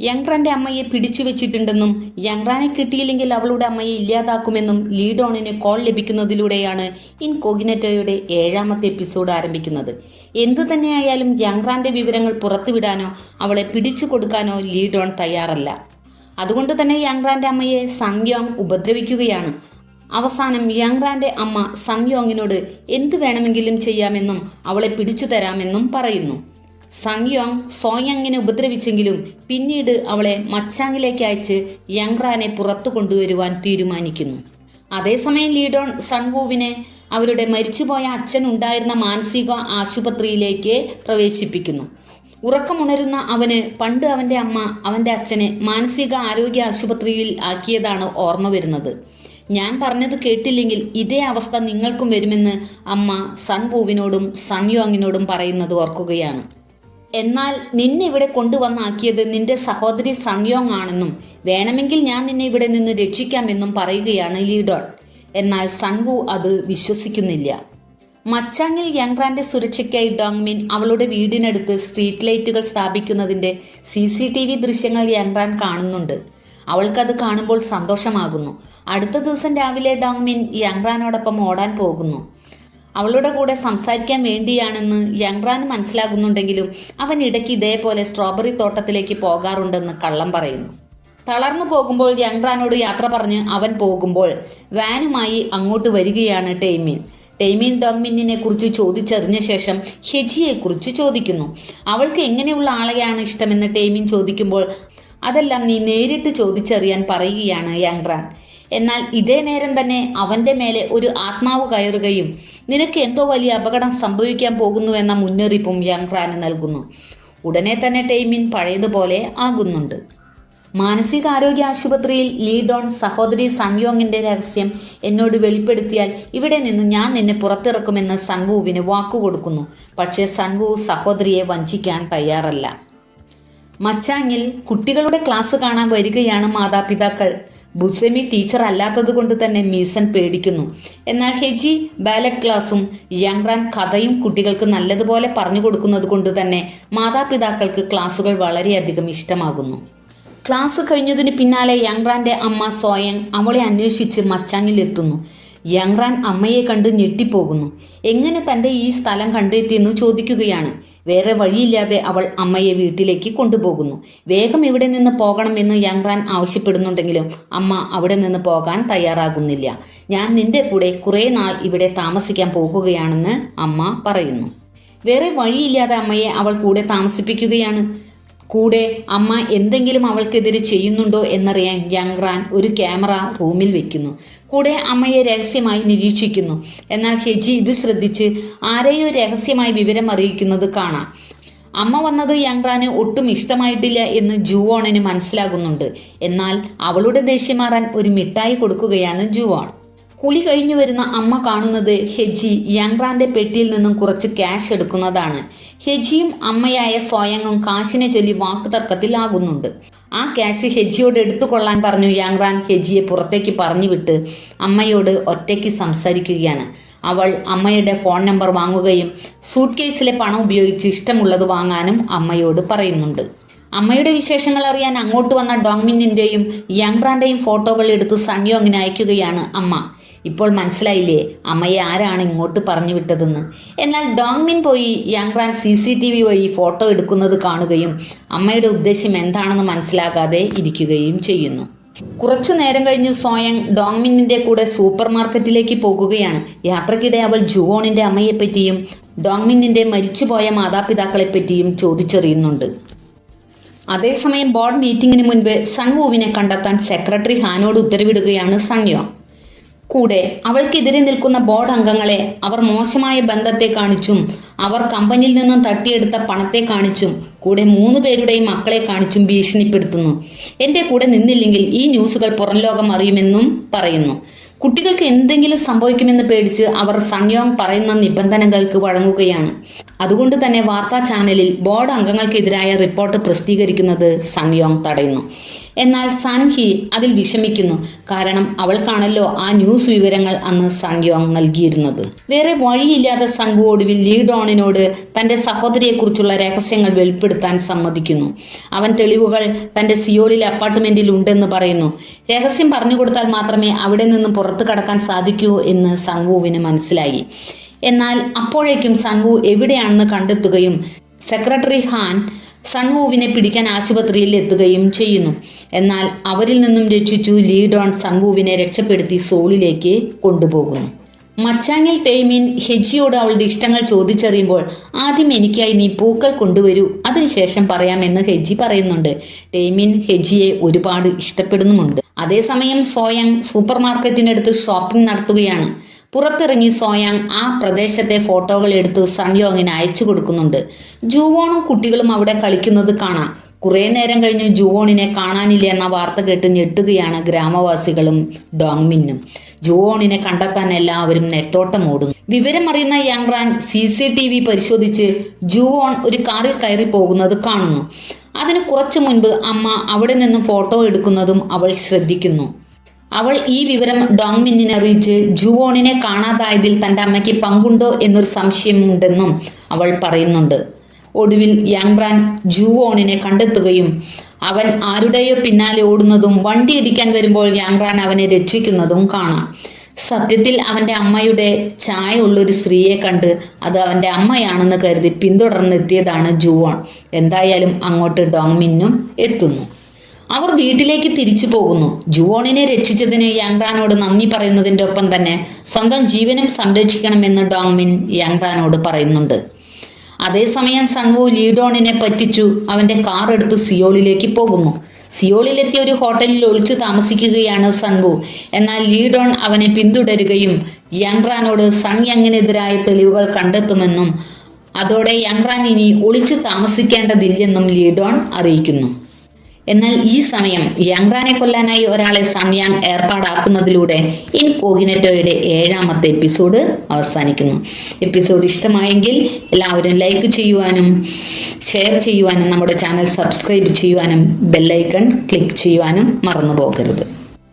യങ്റാന്റെ അമ്മയെ പിടിച്ചു വെച്ചിട്ടുണ്ടെന്നും യങ്റാനെ കിട്ടിയില്ലെങ്കിൽ അവളുടെ അമ്മയെ ഇല്ലാതാക്കുമെന്നും ലീഡോണിന് കോൾ ലഭിക്കുന്നതിലൂടെയാണ് ഇൻകോഗിനറ്റോയുടെ ഏഴാമത്തെ എപ്പിസോഡ് ആരംഭിക്കുന്നത്. എന്തു തന്നെയായാലും യങ്റാന്റെ വിവരങ്ങൾ പുറത്തുവിടാനോ അവളെ പിടിച്ചു കൊടുക്കാനോ ലീഡോൺ തയ്യാറല്ല. അതുകൊണ്ട് തന്നെ യങ്റാന്റെ അമ്മയെ സംയോങ് ഉപദ്രവിക്കുകയാണ്. അവസാനം യങ്റാന്റെ അമ്മ സംയോങ്ങിനോട് എന്ത് വേണമെങ്കിലും ചെയ്യാമെന്നും അവളെ പിടിച്ചു തരാമെന്നും പറയുന്നു. സംയോങ് സോയങ്ങിനെ ഉപദ്രവിച്ചെങ്കിലും പിന്നീട് അവളെ മച്ചാങ്ങിലേക്ക് അയച്ച് യങ്റാനെ പുറത്തു കൊണ്ടുവരുവാൻ തീരുമാനിക്കുന്നു. അതേസമയം ലീഡോൺ സൺവൂവിനെ അവരുടെ മരിച്ചുപോയ അച്ഛൻ ഉണ്ടായിരുന്ന മാനസിക ആശുപത്രിയിലേക്ക് പ്രവേശിപ്പിക്കുന്നു. ഉറക്കമുണരുന്ന അവന് പണ്ട് അവന്റെ അമ്മ അവന്റെ അച്ഛനെ മാനസിക ആരോഗ്യ ആശുപത്രിയിൽ ആക്കിയതാണ് ഓർമ്മ വരുന്നത്. ഞാൻ പറഞ്ഞത് കേട്ടില്ലെങ്കിൽ ഇതേ അവസ്ഥ നിങ്ങൾക്കും വരുമെന്ന് അമ്മ സൺപൂവിനോടും സൺയോങ്ങിനോടും പറയുന്നത് ഓർക്കുകയാണ്. എന്നാൽ നിന്നെ ഇവിടെ കൊണ്ടുവന്നാക്കിയത് നിന്റെ സഹോദരി സംയോങ് ആണെന്നും വേണമെങ്കിൽ ഞാൻ നിന്നെ ഇവിടെ നിന്ന് രക്ഷിക്കാമെന്നും പറയുകയാണ് ലീഡോൾ എന്നാൽ സൺവു അത് വിശ്വസിക്കുന്നില്ല. മച്ചാങ്ങിൽ യങ്റാന്റെ സുരക്ഷയ്ക്കായി ഡോങ്മിൻ അവളുടെ വീടിനടുത്ത് സ്ട്രീറ്റ് ലൈറ്റുകൾ സ്ഥാപിക്കുന്നതിന്റെ സി സി ടി വി ദൃശ്യങ്ങൾ യങ്റാൻ കാണുന്നുണ്ട്. അവൾക്കത് കാണുമ്പോൾ സന്തോഷമാകുന്നു. അടുത്ത ദിവസം രാവിലെ ഡോങ്മിൻ യങ്റാനോടൊപ്പം ഓടാൻ പോകുന്നു. അവളുടെ കൂടെ സംസാരിക്കാൻ വേണ്ടിയാണെന്ന് യങ്റാൻ മനസ്സിലാകുന്നുണ്ടെങ്കിലും അവൻ ഇടയ്ക്ക് ഇതേപോലെ സ്ട്രോബെറി തോട്ടത്തിലേക്ക് പോകാറുണ്ടെന്ന് കള്ളം പറയുന്നു. തളർന്നു പോകുമ്പോൾ യങ്റാനോട് യാത്ര പറഞ്ഞ് അവൻ പോകുമ്പോൾ വാനുമായി അങ്ങോട്ട് വരികയാണ് ടൈമിൻ. ടൈമിൻ ഡോങ്മിന്നിനെ കുറിച്ച് ചോദിച്ചറിഞ്ഞ ശേഷം ഹെജിയെ കുറിച്ച് ചോദിക്കുന്നു. അവൾക്ക് എങ്ങനെയുള്ള ആളെയാണ് ഇഷ്ടമെന്ന് ടൈമിൻ ചോദിക്കുമ്പോൾ അതെല്ലാം നീ നേരിട്ട് ചോദിച്ചറിയാൻ പറയുകയാണ് യങ്റാൻ എന്നാൽ ഇതേ നേരം തന്നെ അവന്റെ മേലെ ഒരു ആത്മാവ് കയറുകയും നിനക്ക് എന്തോ വലിയ അപകടം സംഭവിക്കാൻ പോകുന്നു എന്ന മുന്നറിയിപ്പും യങ്റാന് നൽകുന്നു. ഉടനെ തന്നെ ടൈമിൻ പഴയതുപോലെ ആകുന്നുണ്ട്. മാനസികാരോഗ്യ ആശുപത്രിയിൽ ലീഡോൺ സഹോദരി സംയോങ്ങിന്റെ രഹസ്യം എന്നോട് വെളിപ്പെടുത്തിയാൽ ഇവിടെ നിന്ന് ഞാൻ നിന്നെ പുറത്തിറക്കുമെന്ന് സൺവുവിന് വാക്കുകൊടുക്കുന്നു. പക്ഷേ സൺവു സഹോദരിയെ വഞ്ചിക്കാൻ തയ്യാറല്ല. മച്ചാങ്ങിൽ കുട്ടികളുടെ ക്ലാസ് കാണാൻ വരികയാണ് മാതാപിതാക്കൾ. ബുസെമി ടീച്ചർ അല്ലാത്തത് കൊണ്ട് തന്നെ മീസൻ പേടിക്കുന്നു. എന്നാൽ ഹെജി ബാലറ്റ് ക്ലാസും യങ്റാൻ കഥയും കുട്ടികൾക്ക് നല്ലതുപോലെ പറഞ്ഞു കൊടുക്കുന്നത് കൊണ്ട് തന്നെ മാതാപിതാക്കൾക്ക് ക്ലാസുകൾ വളരെയധികം ഇഷ്ടമാകുന്നു. ക്ലാസ് കഴിഞ്ഞതിന് പിന്നാലെ യങ്റാന്റെ അമ്മ സോയങ് അവളെ അന്വേഷിച്ച് മച്ചാങ്ങിലെത്തുന്നു. യങ്റാൻ അമ്മയെ കണ്ട് ഞെട്ടിപ്പോകുന്നു. എങ്ങനെ തന്റെ ഈ സ്ഥലം കണ്ടെത്തിയെന്ന് ചോദിക്കുകയാണ്. വേറെ വഴിയില്ലാതെ അവൾ അമ്മയെ വീട്ടിലേക്ക് കൊണ്ടുപോകുന്നു. വേഗം ഇവിടെ നിന്ന് പോകണമെന്ന് യങ്റാൻ ആവശ്യപ്പെടുന്നുണ്ടെങ്കിലും അമ്മ അവിടെ നിന്ന് പോകാൻ തയ്യാറാകുന്നില്ല. ഞാൻ നിന്റെ കൂടെ കുറേ നാൾ ഇവിടെ താമസിക്കാൻ പോകുകയാണെന്ന് അമ്മ പറയുന്നു. വേറെ വഴിയില്ലാതെ അമ്മയെ അവൾ കൂടെ താമസിപ്പിക്കുകയാണ്. കൂടെ അമ്മ എന്തെങ്കിലും അവൾക്കെതിരെ ചെയ്യുന്നുണ്ടോ എന്നറിയാൻ യങ്റാൻ ഒരു ക്യാമറ റൂമിൽ വെക്കുന്നു. കൂടെ അമ്മയെ രഹസ്യമായി നിരീക്ഷിക്കുന്നു. എന്നാൽ ഹെജി ഇത് ശ്രദ്ധിച്ച് ആരെയോ രഹസ്യമായി വിവരം അറിയിക്കുന്നത് കാണാം. അമ്മ വന്നത് യങ്റാന് ഒട്ടും ഇഷ്ടമായിട്ടില്ല എന്ന് ജുവോണിന് മനസ്സിലാകുന്നുണ്ട്. എന്നാൽ അവളുടെ ദേഷ്യം മാറാൻ ഒരു മിഠായി കൊടുക്കുകയാണ് ജുവോൺ. കുളി കഴിഞ്ഞു വരുന്ന അമ്മ കാണുന്നത് ഹെജി യങ്റാന്റെ പെട്ടിയിൽ നിന്നും കുറച്ച് ക്യാഷ് എടുക്കുന്നതാണ്. ഹെജിയും അമ്മയായ സ്വയങ്ങും കാശിനെ ചൊല്ലി വാക്കുതർക്കത്തിലാകുന്നുണ്ട് ആ ക്യാഷ് ഹെജിയോട് എടുത്തുകൊള്ളാൻ പറഞ്ഞു യാങ്റാൻ ഹെജിയെ പുറത്തേക്ക് പറഞ്ഞു വിട്ട് അമ്മയോട് ഒറ്റയ്ക്ക് സംസാരിക്കുകയാണ്. അവൾ അമ്മയുടെ ഫോൺ നമ്പർ വാങ്ങുകയും സൂട്ട് കേസിലെ പണം ഉപയോഗിച്ച് ഇഷ്ടമുള്ളത് വാങ്ങാനും അമ്മയോട് പറയുന്നുണ്ട്. അമ്മയുടെ വിശേഷങ്ങൾ അറിയാൻ അങ്ങോട്ട് വന്ന ഡോങ്മിന്നിന്റെയും യങ്റാന്റെയും ഫോട്ടോകൾ എടുത്ത് സൺയോങ്ങിന് അയക്കുകയാണ് അമ്മ. ഇപ്പോൾ മനസ്സിലായില്ലേ? അമ്മയെ ആരാണ് ഇങ്ങോട്ട് പറഞ്ഞു വിട്ടതെന്ന്? എന്നാൽ ഡോങ്മിൻ പോയി Yangran C C T V വഴി ഫോട്ടോ എടുക്കുന്നത് കാണുകയും അമ്മയുടെ ഉദ്ദേശം എന്താണെന്ന് മനസ്സിലാകാതെ ഇരിക്കുകയും ചെയ്യുന്നു. കുറച്ചു നേരം കഴിഞ്ഞ് സോയങ് ഡോങ്മിന്നിന്റെ കൂടെ സൂപ്പർ മാർക്കറ്റിലേക്ക് പോകുകയാണ്. യാത്രക്കിടെ അവൾ ജുവോണിന്റെ അമ്മയെപ്പറ്റിയും ഡോങ്മിന്നിന്റെ മരിച്ചുപോയ മാതാപിതാക്കളെപ്പറ്റിയും ചോദിച്ചറിയുന്നുണ്ട്. അതേസമയം ബോർഡ് മീറ്റിംഗിന് മുൻപ് സൺവൂവിനെ കണ്ടെത്താൻ സെക്രട്ടറി ഹാനോട് ഉത്തരവിടുകയാണ് സൺയോ. കൂടെ അവൾക്കെതിരെ നിൽക്കുന്ന ബോർഡ് അംഗങ്ങളെ അവർ മോശമായ ബന്ധത്തെ കാണിച്ചും അവർ കമ്പനിയിൽ നിന്നും തട്ടിയെടുത്ത പണത്തെ കാണിച്ചും കൂടെ മൂന്ന് പേരുടെയും മക്കളെ കാണിച്ചും ഭീഷണിപ്പെടുത്തുന്നു. എന്റെ കൂടെ നിന്നില്ലെങ്കിൽ ഈ ന്യൂസുകൾ പുറം ലോകം അറിയുമെന്നും പറയുന്നു. കുട്ടികൾക്ക് എന്തെങ്കിലും സംഭവിക്കുമെന്ന് പേടിച്ച് അവർ സൺയോങ് പറയുന്ന നിബന്ധനകൾക്ക് വഴങ്ങുകയാണ്. അതുകൊണ്ട് തന്നെ വാർത്താ ചാനലിൽ ബോർഡ് അംഗങ്ങൾക്കെതിരായ റിപ്പോർട്ട് പ്രസിദ്ധീകരിക്കുന്നത് സൺയോങ് തടയുന്നു. എന്നാൽ സാൻഹി അതിൽ വിഷമിക്കുന്നു. കാരണം അവൾക്കാണല്ലോ ആ ന്യൂസ് വിവരങ്ങൾ അന്ന് സൺയോങ് നൽകിയിരുന്നത്. വേറെ വഴിയില്ലാതെ സൺവു ഒടുവിൽ ലീഡോണിനോട് തന്റെ സഹോദരിയെക്കുറിച്ചുള്ള രഹസ്യങ്ങൾ വെളിപ്പെടുത്താൻ സമ്മതിക്കുന്നു. അവൻ തെളിവുകൾ തന്റെ സിയോളിലെ അപ്പാർട്ട്മെന്റിൽ ഉണ്ടെന്ന് പറയുന്നു. രഹസ്യം പറഞ്ഞു കൊടുത്താൽ മാത്രമേ അവിടെ നിന്ന് പുറത്തു കടക്കാൻ സാധിക്കൂ എന്ന് സൺവുവിന് മനസ്സിലായി. എന്നാൽ അപ്പോഴേക്കും സൺവു എവിടെയാണെന്ന് കണ്ടെത്തുകയും സെക്രട്ടറി ഹാൻ സൺവൂവിനെ പിടിക്കാൻ ആശുപത്രിയിൽ എത്തുകയും ചെയ്യുന്നു. എന്നാൽ അവരിൽ നിന്നും രക്ഷിച്ചു ലീഡോൺ സൺവൂവിനെ രക്ഷപ്പെടുത്തി സോളിലേക്ക് കൊണ്ടുപോകുന്നു. മച്ചാങ്ങിൽ ടേമിൻ ഹെജിയോട് അവളുടെ ഇഷ്ടങ്ങൾ ചോദിച്ചറിയുമ്പോൾ ആദ്യം എനിക്കായി നീ പൂക്കൾ കൊണ്ടുവരൂ അതിനുശേഷം പറയാമെന്ന് ഹെജി പറയുന്നുണ്ട്. ടേമിൻ ഹെജിയെ ഒരുപാട് ഇഷ്ടപ്പെടുന്നുമുണ്ട്. അതേസമയം സോയങ് സൂപ്പർ മാർക്കറ്റിനടുത്ത് ഷോപ്പിംഗ് നടത്തുകയാണ്. പുറത്തിറങ്ങി സോയാങ് ആ പ്രദേശത്തെ ഫോട്ടോകൾ എടുത്ത് സൺയോങ്ങിന് അയച്ചു കൊടുക്കുന്നുണ്ട്. ജുവോണും കുട്ടികളും അവിടെ കളിക്കുന്നത് കാണാം. കുറെ നേരം കഴിഞ്ഞ് ജുവോണിനെ കാണാനില്ല എന്ന വാർത്ത കേട്ട് ഞെട്ടുകയാണ് ഗ്രാമവാസികളും ഡോങ്മിന്നും. ജുവോണിനെ കണ്ടെത്താൻ എല്ലാവരും നെട്ടോട്ടം ഓടുന്നു. വിവരം അറിയുന്ന Yangran C C T V പരിശോധിച്ച് ജുവോൺ ഒരു കാറിൽ കയറി പോകുന്നത് കാണുന്നു. അതിന് കുറച്ചു മുൻപ് അമ്മ അവിടെ നിന്നും ഫോട്ടോ എടുക്കുന്നതും അവൾ ശ്രദ്ധിക്കുന്നു. അവൾ ഈ വിവരം ഡോങ്മിന്നിനെ അറിയിച്ച് ജുവോണിനെ കാണാതായതിൽ തന്റെ അമ്മയ്ക്ക് പങ്കുണ്ടോ എന്നൊരു സംശയമുണ്ടെന്നും അവൾ പറയുന്നുണ്ട്. ഒടുവിൽ യാങ്ബ്രാൻ ജുവോണിനെ കണ്ടെത്തുകയും അവൻ ആരുടെയോ പിന്നാലെ ഓടുന്നതും വണ്ടി ഇടിക്കാൻ വരുമ്പോൾ യാങ്ബ്രാൻ അവനെ രക്ഷിക്കുന്നതും കാണാം. സത്യത്തിൽ അവന്റെ അമ്മയുടെ ചായ ഉള്ളൊരു സ്ത്രീയെ കണ്ട് അത് അവന്റെ അമ്മയാണെന്ന് കരുതി പിന്തുടർന്നെത്തിയതാണ് ജുവോൺ. എന്തായാലും അങ്ങോട്ട് ഡോങ്മിന്നും എത്തുന്നു. അവർ വീട്ടിലേക്ക് തിരിച്ചു പോകുന്നു. ജുവോണിനെ രക്ഷിച്ചതിന് യാങ്ടാനോട് നന്ദി പറയുന്നതിന്റെ ഒപ്പം തന്നെ സ്വന്തം ജീവനും സംരക്ഷിക്കണമെന്ന് ഡോങ്മിൻ യാങ്ടാനോട് പറയുന്നുണ്ട്. അതേസമയം സംഘു ലീഡോണിനെ പറ്റിച്ചു അവന്റെ കാർ എടുത്ത് സിയോളിലേക്ക് പോകുന്നു. സിയോളിലെത്തിയ ഒരു ഹോട്ടലിൽ ഒളിച്ചു താമസിക്കുകയാണ് സൺവു എന്നാൽ ലീഡോൺ അവനെ പിന്തുടരുകയും യങ്റാനോട് സൺ യങ്ങിനെതിരായ തെളിവുകൾ കണ്ടെത്തുമെന്നും അതോടെ യങ്റാൻ ഇനി ഒളിച്ചു താമസിക്കേണ്ടതില്ലെന്നും ലീഡോൺ അറിയിക്കുന്നു. എന്നാൽ ഈ സമയം യങ്റാനെ കൊല്ലാനായി ഒരാളെ സൺയാങ് ഏർപ്പാടാക്കുന്നതിലൂടെ ഇൻ കോഗിനറ്റോയുടെ ഏഴാമത്തെ എപ്പിസോഡ് അവസാനിക്കുന്നു. എപ്പിസോഡ് ഇഷ്ടമായെങ്കിൽ എല്ലാവരും ലൈക്ക് ചെയ്യുവാനും ഷെയർ ചെയ്യുവാനും നമ്മുടെ ചാനൽ സബ്സ്ക്രൈബ് ചെയ്യുവാനും ബെല്ലൈക്കൺ ക്ലിക്ക് ചെയ്യുവാനും മറന്നു പോകരുത്